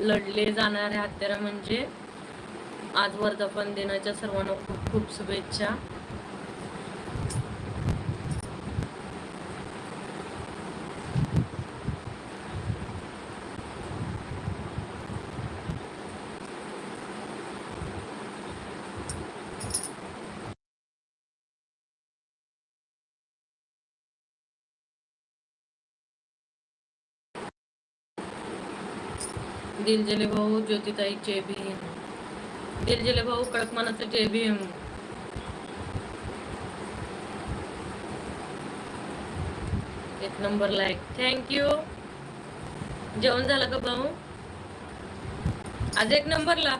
लढले जाणारे हत्यारा म्हणजे आज वर्धापन दिनाच्या सर्वांना खूप खूप शुभेच्छा. दिलजले भाऊ ज्योतिताई जय भीम. दिलजले भाऊ कडकमानाचं जय भीम. एक नंबर लाईक थँक्यू जेवण झालं का भाऊ? आज एक नंबरला.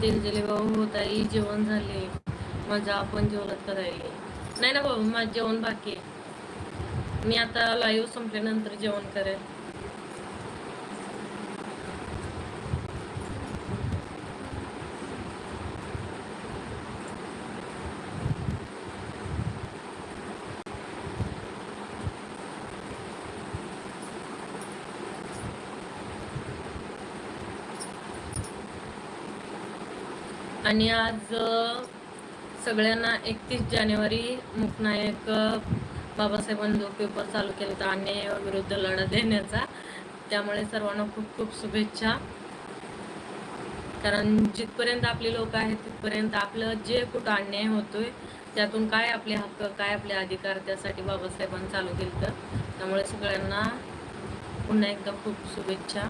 दिलजले भाऊ हो ताई जेवण झाले. माझा आपण जेवणात करायले. नाही ना भाऊ माझं जेवण बाकी आहे. मी आता लाईव्ह संपल्यानंतर जेवण करेल आणि आज सगळ्यांना एकतीस जानेवारी मुकनायक बाबासाहेबांनी जो पेपर चालू केला होता अन्यायाविरुद्ध लढा देण्याचा त्यामुळे सर्वांना खूप खूप शुभेच्छा. कारण जिथपर्यंत आपले लोक आहेत तिथपर्यंत आपलं जे कुठं अन्याय होतोय त्यातून काय आपले हक्क काय आपले अधिकार त्यासाठी बाबासाहेबांनी चालू केलं होतं. त्यामुळे सगळ्यांना पुन्हा एकदा खूप शुभेच्छा.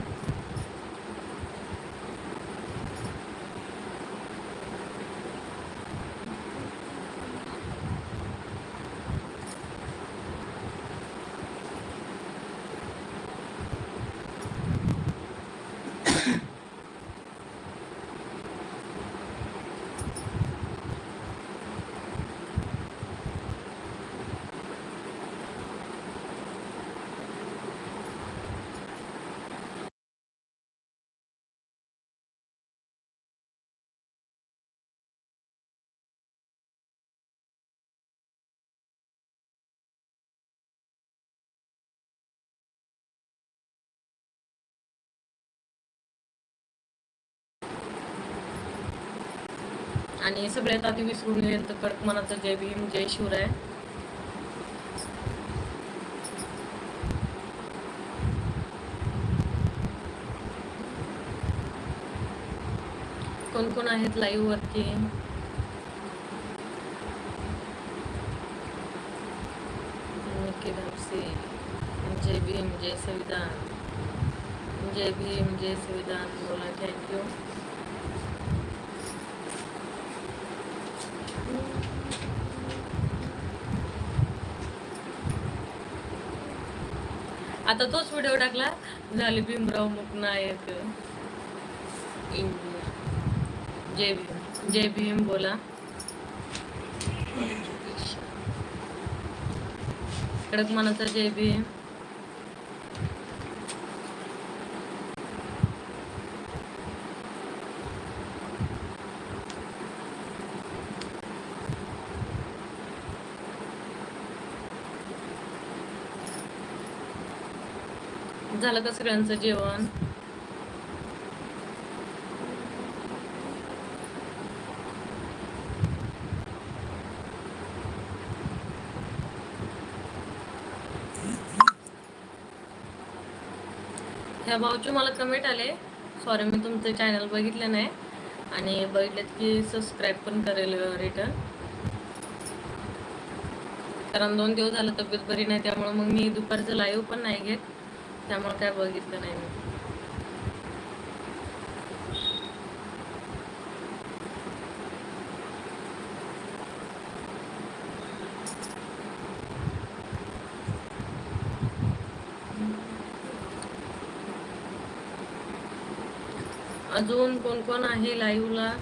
आणि सगळ्यात आधी विसरून येत तर कडक मनाचं जय भीम जय शिवराय. कोण कोण आहेत लाईव्ह वरती? जय भीम जय संविधान. जय भीम जय संविधान. बोला थँक्यू आता तोच व्हिडिओ टाकला. झाले भीमराव मुकनायक. इंडिया जय भीम. जय भीम बोला. कडक मनाचा जय भीम. झालं का सगळ्यांचं जेवण? ह्या भाऊचे मला कमेंट आले. सॉरी मी तुमचं चॅनल बघितलं नाही. आणि बघितलं की सबस्क्राईब पण करेल रिटर्न कारण दोन दिवस झालं तब्येत बरी नाही त्यामुळे मग मी दुपारचं लाईव्ह पण नाही घेत. त्यामुळे काय बघितलं नाही मी. अजून कोण कोण आहे लाईव्हला